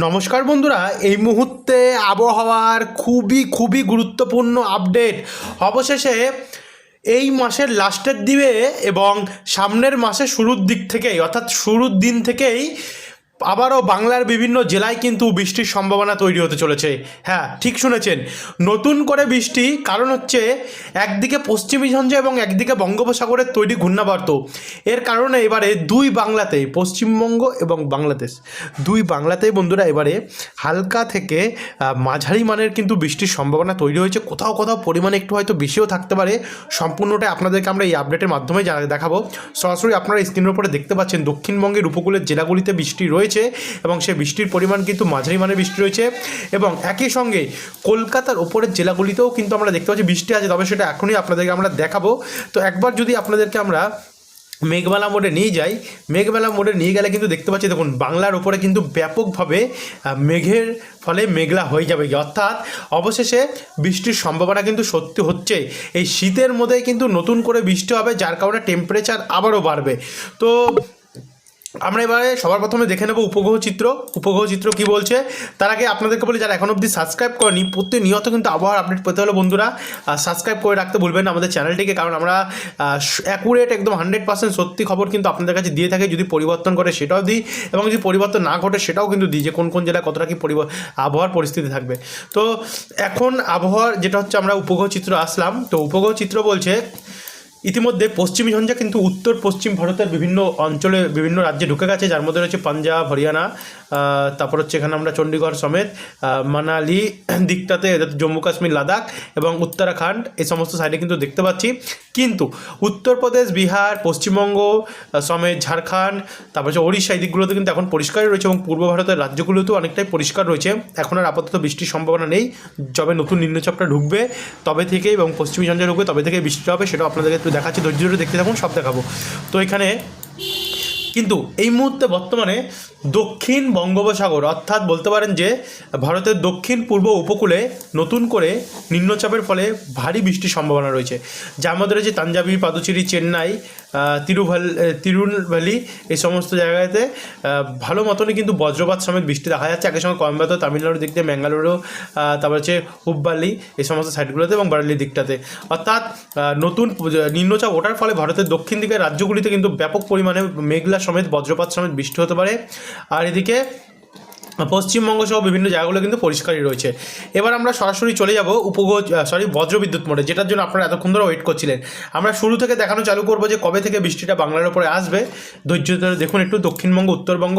নমস্কার বন্ধুরা, এই মুহূর্তে আবহাওয়ার খুবই খুবই গুরুত্বপূর্ণ আপডেট। অবশেষে এই মাসের লাস্টের দিকে এবং সামনের মাসে শুরুর দিক থেকেই, অর্থাৎ শুরুর দিন থেকেই আবারও বাংলার বিভিন্ন জেলায় কিন্তু বৃষ্টির সম্ভাবনা তৈরি হতে চলেছে। হ্যাঁ ঠিক শুনেছেন। নতুন করে বৃষ্টি, কারণ হচ্ছে একদিকে পশ্চিমী ঝঞ্ঝা এবং একদিকে বঙ্গোপসাগরের তৈরি ঘূর্ণাবর্ত। এর কারণে এবারে দুই বাংলাতে, পশ্চিমবঙ্গ এবং বাংলাদেশ, দুই বাংলাতেই বন্ধুরা এবারে হালকা থেকে মাঝারি মানের কিন্তু বৃষ্টির সম্ভাবনা তৈরি হয়েছে। কোথাও কোথাও পরিমাণে একটু হয়তো বেশিও থাকতে পারে। সম্পূর্ণটাই আপনাদেরকে আমরা এই আপডেটের মাধ্যমে দেখাবো। সরাসরি আপনারা স্ক্রিনের উপরে দেখতে পাচ্ছেন, দক্ষিণবঙ্গের উপকূলের জেলাগুলিতে বৃষ্টি রয়েছে। এবং সেই বৃষ্টির পরিমাণ কিন্তু মাঝারি মানের বৃষ্টি রয়েছে এবং একই সঙ্গে কলকাতার ওপরের জেলাগুলিতেও কিন্তু আমরা দেখতে পাচ্ছি বৃষ্টি আছে, তবে সেটা এখনই আপনাদেরকে আমরা দেখাবো। তো একবার যদি আপনাদেরকে আমরা মেঘমালা মোড়ে নিয়ে যাই, মেঘমালা মোড়ে নিয়ে গেলে কিন্তু দেখতে পাচ্ছি, দেখুন, বাংলার ওপরে কিন্তু ব্যাপকভাবে মেঘের ফলে মেঘলা হয়ে যাবে। অর্থাৎ অবশেষে বৃষ্টির সম্ভাবনা কিন্তু সত্যি হচ্ছে। এই শীতের মধ্যেই কিন্তু নতুন করে বৃষ্টি হবে, যার কারণে টেম্পারেচার আবারও বাড়বে। তো আমরা এবারে সবার প্রথমে দেখে নেব উপগ্রহ চিত্র। উপগ্রহ চিত্র কি বলছে? তার আগে আপনাদেরকে বলি, যারা এখন অবধি সাবস্ক্রাইব করেনি, প্রতিনিয়ত কিন্তু আবহাওয়ার আপডেট পেতে হলে বন্ধুরা সাবস্ক্রাইব করে রাখতে ভুলবেন আমাদের চ্যানেলটিকে কারণ আমরা অ্যাকুরেট একদম হান্ড্রেড পার্সেন্ট সত্যি খবর কিন্তু আপনাদের কাছে দিয়ে থাকে, যদি পরিবর্তন করে সেটাও দিই, এবং যদি পরিবর্তন না ঘটে সেটাও কিন্তু দিই যে কোন কোন জেলায় কতটা কি আবহাওয়ার পরিস্থিতি থাকবে। তো এখন আবহাওয়ার, যেটা হচ্ছে আমরা উপগ্রহ চিত্র আসলাম, তো উপগ্রহ চিত্র বলছে ইতিমধ্যে পশ্চিমী ঝঞ্ঝা কিন্তু উত্তর পশ্চিম ভারতের বিভিন্ন অঞ্চলে বিভিন্ন রাজ্যে ঢুকে গেছে, যার মধ্যে রয়েছে পাঞ্জাব, হরিয়ানা তারপর হচ্ছে এখানে আমরা চণ্ডীগড় সমেত মানালি, দিকটাতে জম্মু কাশ্মীর, লাদাখ এবং উত্তরাখণ্ড, এই সমস্ত সাইডে কিন্তু দেখতে পাচ্ছি। কিন্তু উত্তরপ্রদেশ, বিহার, পশ্চিমবঙ্গ সমেত ঝাড়খণ্ড, তারপর হচ্ছে ওড়িশা, এই দিকগুলোতে কিন্তু এখন পরিষ্কারই রয়েছে এবং পূর্ব ভারতের রাজ্যগুলোতেও অনেকটাই পরিষ্কার রয়েছে। এখন আর আপাতত বৃষ্টির সম্ভাবনা নেই, যবে নতুন নিম্নচাপটা ঢুকবে, তবে থেকে এবং পশ্চিমী ঝঞ্ঝা ঢুকবে, তবে থেকে বৃষ্টি হবে, সেটাও আপনাদেরকে দেখাচ্ছি, ধৈর্য ধরে দেখতে থাকুন, সব দেখাবো। তো এখানে কিন্তু এই মুহূর্তে বর্তমানে দক্ষিণ বঙ্গোপসাগর, অর্থাৎ বলতে পারেন যে ভারতের দক্ষিণ পূর্ব উপকূলে নতুন করে নিম্নচাপের ফলে ভারী বৃষ্টির সম্ভাবনা রয়েছে। যার মধ্যে রয়েছে তাঞ্জাবি পাদুচেরি, চেন্নাই তিরুভাল আহ, তিরুনভ্যালি এই সমস্ত জায়গাতে ভালো মতনই কিন্তু বজ্রপাত সমেত বৃষ্টি দেখা যাচ্ছে। একই সঙ্গে কয়েম্বাতোর তামিলনাড়ুর দিক দিয়ে ম্যাঙ্গালোরও তারপর হচ্ছে হুব্বালি এই সমস্ত সাইডগুলোতে এবং বারালির দিকটাতে। অর্থাৎ নতুন নিম্নচাপ ওঠার ফলে ভারতের দক্ষিণ দিকের রাজ্যগুলিতে কিন্তু ব্যাপক পরিমাণে মেঘলা সমেত বজ্রপাত সমেত বৃষ্টি হতে পারে। আর এদিকে পশ্চিমবঙ্গ সহ বিভিন্ন জায়গাগুলো কিন্তু পরিষ্কারই রয়েছে। এবার আমরা সরাসরি চলে যাব উপগ্রহ সরি বজ্রবিদ্যুৎ মোড়ে, যেটার জন্য আপনারা এতক্ষণ ধরে ওয়েট করছিলেন। আমরা শুরু থেকে দেখানো চালু করব যে কবে থেকে বৃষ্টিটা বাংলার উপরে আসবে। ধৈর্য ধরে দেখুন একটু দক্ষিণবঙ্গ, উত্তরবঙ্গ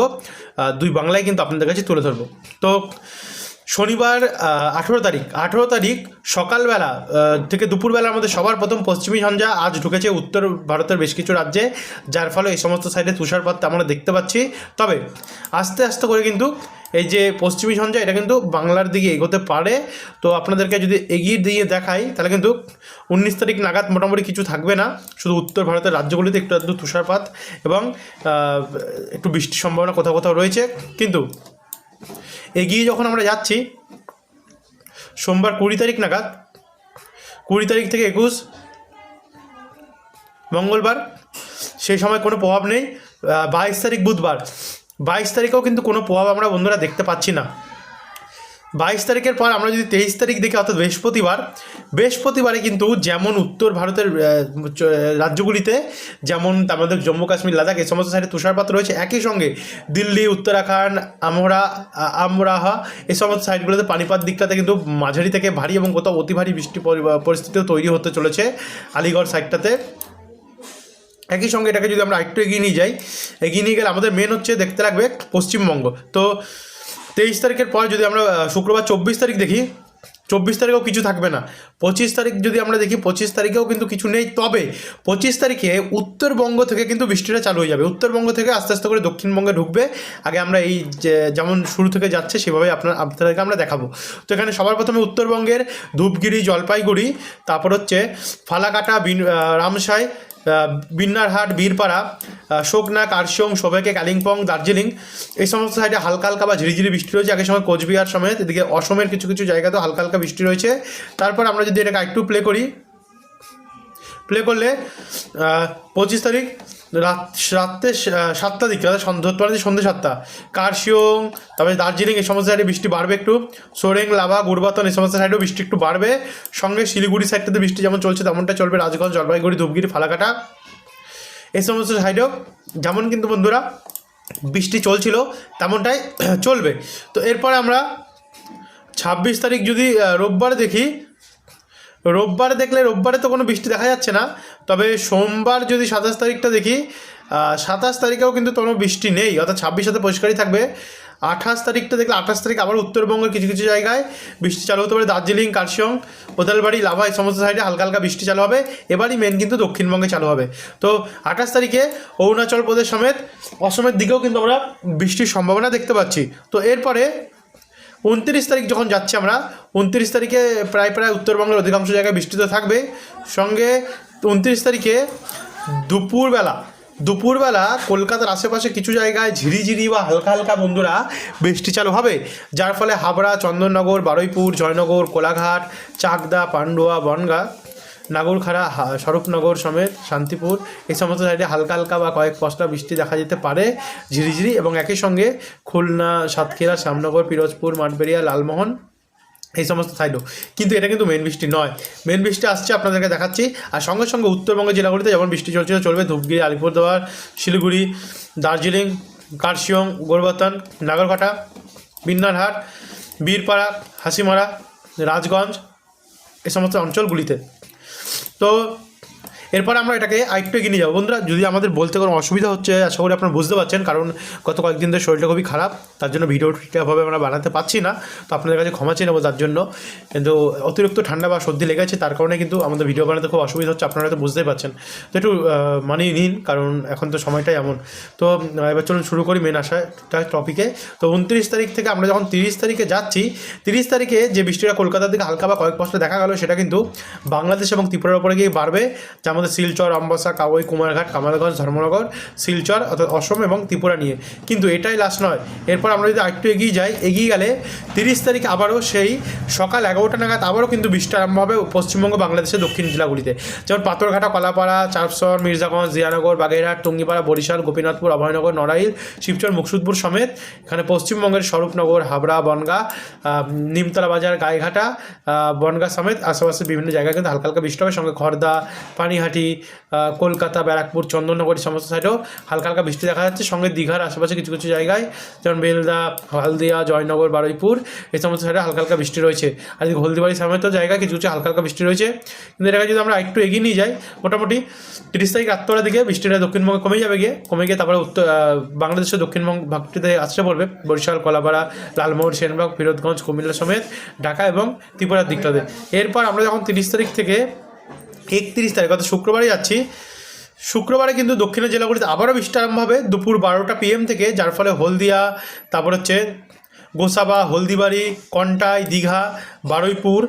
দুই বাংলায় কিন্তু আপনাদের কাছে তুলে ধরবো। তো শনিবার আঠেরো তারিখ আঠেরো তারিখ সকালবেলা থেকে দুপুরবেলা আমাদের সবার প্রথম পশ্চিমী ঝঞ্ঝা আজ ঢুকেছে উত্তর ভারতের বেশ কিছু রাজ্যে, যার ফলে এই সমস্ত সাইডে তুষারপাত আমরা দেখতে পাচ্ছি। তবে আস্তে আস্তে করে কিন্তু এই যে পশ্চিমী ঝঞ্ঝা এটা কিন্তু বাংলার দিকে এগোতে পারে। তো আপনাদেরকে যদি এগিয়ে দিয়ে দেখাই, তাহলে কিন্তু উনিশ তারিখ নাগাদ মোটামুটি কিছু থাকবে না। শুধু উত্তর ভারতের রাজ্যগুলিতে একটু একটু তুষারপাত এবং একটু বৃষ্টির সম্ভাবনা কোথাও কোথাও রয়েছে। কিন্তু এগিয়ে যখন আমরা যাচ্ছি, সোমবার কুড়ি তারিখ নাগাদ, কুড়ি তারিখ থেকে একুশ, মঙ্গলবার, সেই সময় কোনো প্রভাব নেই। বাইশ তারিখ বুধবার। বাইশ তারিখেও কিন্তু কোনো প্রভাব আমরা বন্ধুরা দেখতে পাচ্ছি না। বাইশ তারিখের পর আমরা যদি তেইশ তারিখ দেখি, অর্থাৎ বৃহস্পতিবার, বৃহস্পতিবারে কিন্তু যেমন উত্তর ভারতের রাজ্যগুলিতে যেমন আমাদের জম্মু কাশ্মীর, লাদাখ, এই সমস্ত সাইডে তুষারপাত রয়েছে, একই সঙ্গে দিল্লি, উত্তরাখণ্ড, আমরা আমরাহা, এই সমস্ত সাইডগুলোতে পানিপাত দিকটাতে কিন্তু মাঝারি থেকে ভারী এবং কোথাও অতি ভারী বৃষ্টি পরি- পরিস্থিতিও তৈরি হতে চলেছে আলিগড় সাইডটাতে। একই সঙ্গে এটাকে যদি আমরা একটু এগিয়ে নিয়ে যাই, এগিয়ে নিয়ে গেলে আমাদের মেন হচ্ছে দেখতে লাগবে পশ্চিমবঙ্গ। তো তেইশ তারিখের পর যদি আমরা শুক্রবার চব্বিশ তারিখ দেখি, চব্বিশ তারিখেও কিছু থাকবে না। পঁচিশ তারিখ যদি আমরা দেখি, পঁচিশ তারিখেও কিন্তু কিছু নেই। তবে পঁচিশ তারিখে উত্তরবঙ্গ থেকে কিন্তু বৃষ্টিটা চালু হয়ে যাবে। উত্তরবঙ্গ থেকে আস্তে আস্তে করে দক্ষিণবঙ্গে ঢুকবে। আগে আমরা এই যেমন শুরু থেকে যাচ্ছে সেভাবে আপনার, আপনাদেরকে আমরা দেখাবো। তো এখানে সবার প্রথমে উত্তরবঙ্গের ধূপগিরি, জলপাইগুড়ি, তারপর হচ্ছে ফালাকাটা, বিন রামসাই বিন্নারহাট, বীরপাড়া শোকনাক শোকনা কার্শিয়ং সোবেকে কালিম্পং, দার্জিলিং, এই সমস্ত সাইডে হালকা হালকা বা ঝিরিঝিরি বৃষ্টি রয়েছে। একই সময় কোচবিহার সমেত, এদিকে অসমের কিছু কিছু জায়গাতেও হালকা হালকা বৃষ্টি রয়েছে। তারপর আমরা যদি এটাকে একটু প্লে করি প্লে করলে পঁচিশ তারিখ রাত, রাত্রে সাতটা দিকে, অর্থাৎ ধরতে পারে সন্ধ্যে সাতটা কার্শিয়ং তারপরে দার্জিলিং, এই সমস্ত সাইডে বৃষ্টি বাড়বে একটু, সোরেং, লাভা, গুরবাতন, এই সমস্ত সাইডেও বৃষ্টি একটু বাড়বে, সঙ্গে শিলিগুড়ি সাইডটাতে বৃষ্টি যেমন চলছে, তেমনটা চলবে রাজগঞ্জ, জলপাইগুড়ি, ধূপগিরি, ফালাকাটা, এই সমস্ত সাইডেও যেমন কিন্তু বন্ধুরা, বৃষ্টি চলছিল, তেমনটাই চলবে। তো এরপরে আমরা ছাব্বিশ তারিখ যদি রোববার দেখি রোববারে দেখলে, রোববারে তো কোনো বৃষ্টি দেখা যাচ্ছে না। তবে সোমবার যদি সাতাশ তারিখটা দেখি সাতাশ তারিখেও কিন্তু কোনো বৃষ্টি নেই। অর্থাৎ ছাব্বিশ সাথে পরিষ্কারই থাকবে। আঠাশ তারিখটা দেখলে, আঠাশ তারিখ আবার উত্তরবঙ্গের কিছু কিছু জায়গায় বৃষ্টি চালু হতে পারে। দার্জিলিং কার্শিয়ং কোদালবাড়ি লাভা এই সমস্ত সাইডে হালকা হালকা বৃষ্টি চালু হবে। এবারই মেন কিন্তু দক্ষিণবঙ্গে চালু হবে। তো আঠাশ তারিখে অরুণাচল প্রদেশ সমেত অসমের দিকেও কিন্তু আমরা বৃষ্টির সম্ভাবনা দেখতে পাচ্ছি। তো এরপরে উনত্রিশ তারিখ যখন যাচ্ছি আমরা, উনত্রিশ তারিখে প্রায় প্রায় উত্তরবঙ্গের অধিকাংশ জায়গায় বৃষ্টি তো থাকবে। সঙ্গে উনত্রিশ তারিখে দুপুরবেলা দুপুরবেলা কলকাতার আশেপাশে কিছু জায়গায় ঝিরিঝিরি বা হালকা হালকা বন্ধুরা বৃষ্টি চালু হবে, যার ফলে হাবড়া, চন্দননগর, বারুইপুর, জয়নগর, কোলাঘাট, চাকদা, পান্ডুয়া, বনগা নাগরখাড়া স্বরূপনগর সমেত শান্তিপুর, এই সমস্ত সাইডে হালকা হালকা বা কয়েক পশলা বৃষ্টি দেখা যেতে পারে ঝিরিঝিরি এবং একই সঙ্গে খুলনা, সাতক্ষীরা, শ্যামনগর, পিরোজপুর, মাঠবেড়িয়া, লালমোহন, এই সমস্ত সাইডও। কিন্তু এটা কিন্তু মেন বৃষ্টি নয়। মেন বৃষ্টি আসছে, আপনাদেরকে দেখাচ্ছি। আর সঙ্গে সঙ্গে উত্তরবঙ্গের জেলাগুলিতে যেমন বৃষ্টি চলছিল, চলবে ধূপগিরি আলিপুরদুয়ার, শিলিগুড়ি, দার্জিলিং, কার্শিয়ং গোরবাতন নাগরকাটা, বিন্নারহাট, বীরপাড়া, হাসিমারা, রাজগঞ্জ, এই সমস্ত অঞ্চলগুলিতে। তো এরপর আমরা এটাকে আরেকটু এগিয়ে নিয়ে যাব। বন্ধুরা, যদি আমাদের বলতে কোনো অসুবিধা হচ্ছে, আশা করি আপনারা বুঝতে পারছেন, কারণ গত কয়েকদিন ধরে শরীরটা খুবই খারাপ, তার জন্য ভিডিও ঠিকঠাকভাবে আমরা বানাতে পারছি না, তো আপনাদের কাছে ক্ষমা চেয়ে নেব তার জন্য। কিন্তু অতিরিক্ত ঠান্ডা বা সর্দি লেগেছে, তার কারণে কিন্তু আমাদের ভিডিও বানাতে খুব অসুবিধা হচ্ছে, আপনারা তো বুঝতেই পারছেন। তো একটু মানিয়ে নিন, কারণ এখন তো সময়টাই এমন। তো এবার চলুন শুরু করি মেন আসায় টপিকে তো উনত্রিশ তারিখ থেকে আমরা যখন তিরিশ তারিখে যাচ্ছি, তিরিশ তারিখে যে বৃষ্টিটা কলকাতার দিকে হালকা বা কয়েক পশলা দেখা গেল, সেটা কিন্তু বাংলাদেশ এবং ত্রিপুরার উপরে গিয়ে বাড়বে, যার মধ্যে শিলচর আমবাসা কাওয়াই কুমারঘাট কামালগঞ্জ ধর্মনগর, শিলচর অর্থাৎ অসম এবং ত্রিপুরা নিয়ে। কিন্তু এটাই লাস্ট নয়। এরপর আমরা যদি আরেকটু এগিয়ে যাই, এগিয়ে গেলে তিরিশ তারিখ আবারও সেই সকাল এগারোটা নাগাদ আবারও কিন্তু বৃষ্টি আরম্ভ হবে পশ্চিমবঙ্গ, বাংলাদেশের দক্ষিণ জেলাগুলিতে। যেমন পাথরঘাটা, কলাপাড়া চাপসর মির্জাগঞ্জ, জিয়ানগর, বাগেরহাট, টুঙ্গিপাড়া, বরিশাল, গোপীনাথপুর, অভয়নগর, নড়াইল, শিবচর, মুকসুদপুর সমেত এখানে পশ্চিমবঙ্গের স্বরূপনগর, হাবড়া, বনগা নিমতলা বাজার গায়েঘাটা বনগা সমেত আশেপাশে বিভিন্ন জায়গায় কিন্তু হালকা হালকা বৃষ্টি হবে। সঙ্গে খর্দা, পানিহাটি আহ, কলকাতা ব্যারাকপুর চন্দননগর সমস্ত সাইডেও হালকা হালকা বৃষ্টি দেখা যাচ্ছে। সঙ্গে দীঘার আশেপাশে কিছু কিছু জায়গায় যেমন বেলদা হলদিয়া জয়নগর বারুইপুর এই সমস্ত সাইডে হালকা হালকা বৃষ্টি রয়েছে। আর এদিকে হলদিবাড়ি সমেত জায়গায় কিছু কিছু হালকা হালকা বৃষ্টি রয়েছে কিন্তু এটাকে যদি আমরা একটু এগিয়ে নিয়ে যাই মোটামুটি তিরিশ তারিখ রাত্রবেলার দিকে বৃষ্টিটা দক্ষিণবঙ্গে কমে যাবে গিয়ে কমে গিয়ে তারপরে উত্তর বাংলাদেশের দক্ষিণবঙ্গ ভাগটিতে আসতে পড়বে। বরিশাল কলাপাড়া লালমোহন সেনবাগ ফিরোজগঞ্জ কুমিল্লা সমেত ঢাকা এবং ত্রিপুরার দিকটাতে। এরপর আমরা যখন তিরিশ তারিখ থেকে একত্রিশ তারিখ অর্থাৎ শুক্রবারে যাচ্ছি। শুক্রবারে কিন্তু দক্ষিণের জেলাগুলিতে আবারও বৃষ্টি আরম্ভ হবে। দুপুর বারোটা পিএম থেকে, যার ফলে হলদিয়া, তারপর হচ্ছে গোসাবা, হলদিবাড়ি, কন্টাই, দীঘা, বারুইপুর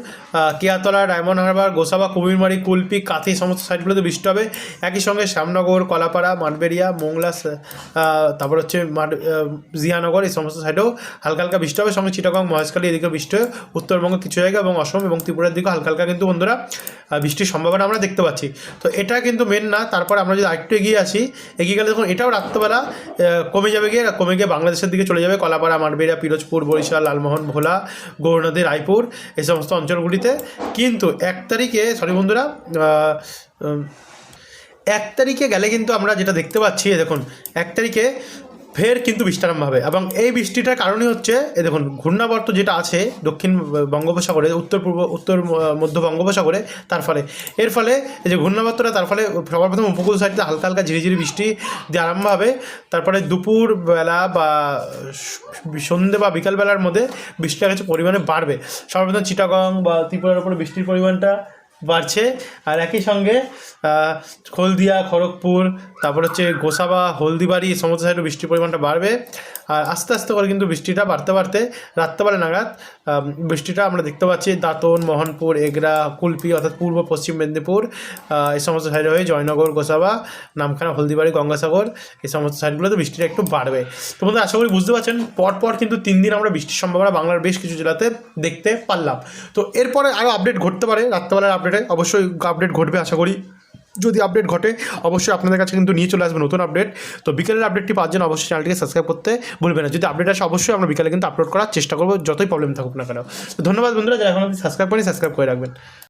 কেয়াতলা, ডায়মন্ড হারবার, গোসাবা, কুমিরমারি, কুলপি, কাথি, সমস্ত সাইডগুলোতে বৃষ্টি হবে। একই সঙ্গে শ্যামনগর, কলাপাড়া, মাঠবেড়িয়া, মোংলা তারপর হচ্ছে মাঠ জিয়ানগর, এই সমস্ত সাইডেও হালকা হালকা বৃষ্টি হবে। সঙ্গে চিটাগং, মহেশখালী এদিকে বৃষ্টি হবে। উত্তরবঙ্গের কিছু জায়গা এবং অসম এবং ত্রিপুরার দিকেও হালকা হালকা কিন্তু বন্ধুরা বৃষ্টির সম্ভাবনা আমরা দেখতে পাচ্ছি। তো এটা কিন্তু মেন না, তারপর আমরা যদি আরেকটু এগিয়ে আসি, এগিয়ে গেলে দেখুন, এটাও রাত্রেবেলা কমে যাবে গিয়ে, কমে গিয়ে বাংলাদেশের দিকে চলে যাবে। কলাপাড়া, মাঠবেড়িয়া, পিরোজপুর বরিশাল, লালমোহন, ভোলা গৌরনদী রায়পুর, এই সমস্ত অঞ্চলগুলিতে। কিন্তু এক তারিখে সরি বন্ধুরা এক তারিখে গেলে কিন্তু আমরা যেটা দেখতে পাচ্ছি দেখুন, এক তারিখে ফের কিন্তু বৃষ্টি আরম্ভ হবে এবং এই বৃষ্টিটার কারণই হচ্ছে এ দেখুন, ঘূর্ণাবর্ত যেটা আছে, দক্ষিণ বঙ্গোপসাগরে, উত্তর পূর্ব, উত্তর মধ্য বঙ্গোপসাগরে, তার ফলে। এর ফলে এই যে ঘূর্ণাবর্তটা, তার ফলে সবার প্রথম উপকূল সাইডে হালকা হালকা ঝিরিঝিরি বৃষ্টি দিয়ে আরম্ভ হবে। তারপরে দুপুর বেলা বা সন্ধে বা বিকালবেলার মধ্যে বৃষ্টিটা কিছু পরিমাণে বাড়বে। সর্বপ্রথম চিটাগং বা ত্রিপুরার উপরে বৃষ্টির পরিমাণটা বাড়ছে। আর একই সঙ্গে হলদিয়া, খড়গপুর, তারপর হচ্ছে গোসাবা, হলদিবাড়ি, এই সমস্ত সাইডে বৃষ্টির পরিমাণটা বাড়বে। আর আস্তে আস্তে করে কিন্তু বৃষ্টিটা বাড়তে বাড়তে রাত্রেবেলা নাগাদ বৃষ্টিটা আমরা দেখতে পাচ্ছি দাঁতন, মোহনপুর, এগরা, কুলপি অর্থাৎ পূর্ব, পশ্চিম মেদিনীপুর এই সমস্ত সাইডে হয়ে জয়নগর, গোসাবা, নামখানা, হলদিবাড়ি, গঙ্গাসাগর, এই সমস্ত সাইডগুলোতে বৃষ্টিটা একটু বাড়বে। তো বন্ধু আশা করি বুঝতে পারছেন, পরপর কিন্তু তিন দিন আমরা বৃষ্টির সম্ভাবনা বাংলার বেশ কিছু জেলাতে দেখতে পারলাম। তো এরপরে আরও আপডেট ঘটতে পারে, রাত্রেবেলার আপডেটে অবশ্যই আপডেট ঘটবে, আশা করি। যদি আপডেট ঘটে, অবশ্যই আপনাদের কাছে কিন্তু নিয়ে চলে আসবে নতুন আপডেট তো বিকেলের আপডেটটি পাওয়ার জন্য অবশ্যই চ্যানেলটিকে সাবস্ক্রাইব করতে ভুলবে না। যদি আপডেট আসে, অবশ্যই আমরা বিকেলে কিন্তু আপলোড করার চেষ্টা করব, যতই প্রবলেম থাকুক না কেন। তো ধন্যবাদ বন্ধুরা, যারা এখন সাবস্ক্রাইব করেন সাবস্ক্রাইব করে রাখবেন।